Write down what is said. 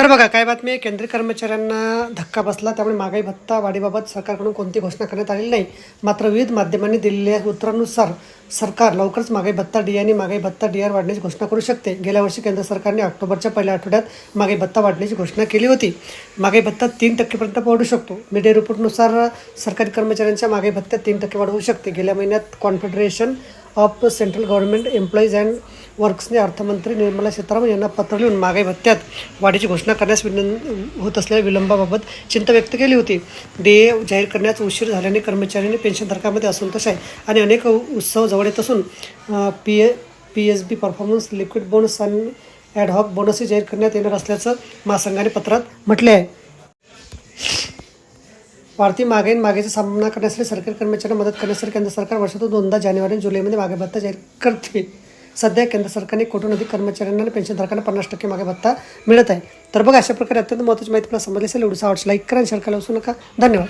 तर बघा काय बातमी आहे? केंद्रीय कर्मचाऱ्यांना धक्का बसला त्यामुळे महागाई भत्ता वाढीबाबत सरकारकडून कोणती घोषणा करण्यात आलेली नाही. मात्र विविध माध्यमांनी दिलेल्या उत्तरानुसार सरकार लवकरच महागाई भत्ता डी आणि महागाई भत्ता डी आर वाढण्याची घोषणा करू शकते. गेल्या वर्षी केंद्र सरकारने ऑक्टोबरच्या पहिल्या आठवड्यात महागाई भत्ता वाढण्याची घोषणा केली होती. महागाई भत्ता तीन टक्केपर्यंत वाढू शकतो. मीडिया रिपोर्टनुसार सरकारी कर्मचाऱ्यांच्या महागाई भत्त्यात तीन टक्के वाढ होऊ शकते. गेल्या महिन्यात confederation of central government employees and वर्क्सने अर्थमंत्री निर्मला सीतारामन यांना पत्र लिहून महागाई भत्त्यात वाढीची घोषणा करण्यास विनं होत असलेल्या विलंबाबाबत चिंता व्यक्त केली होती डे जाहीर करण्यास उशीर झाल्याने कर्मचाऱ्यांनी पेन्शनधारकांमध्ये असंतोष आहे आणि अनेक उत्सव जवळ येत असून P A P S B performance liquid bonus आणि ॲडहॉक बोनसही जाहीर करण्यात येणार असल्याचं महासंघाने पत्रात म्हटले आहे वाढती महागाई मागेचा सामना करण्यासाठी सरकारी कर्मचाऱ्यांना मदत करण्यासाठी केंद्र सरकार वर्षातून दोनदा जानेवारी आणि जुलैमध्ये मागे भत्ता जाहीर करते. सध्या केंद्र सरकारने कोटून अधिक कर्मचाऱ्यांना आणि पेन्शनधारकांना पन्नास टक्के मागे भत्ता मिळत आहे. तर बघा अशा प्रकारे अत्यंत महत्त्वाची माहिती मला समजली असेल. एवढं आवडचं लाईक करा शेअर करायला विसरू नका. धन्यवाद.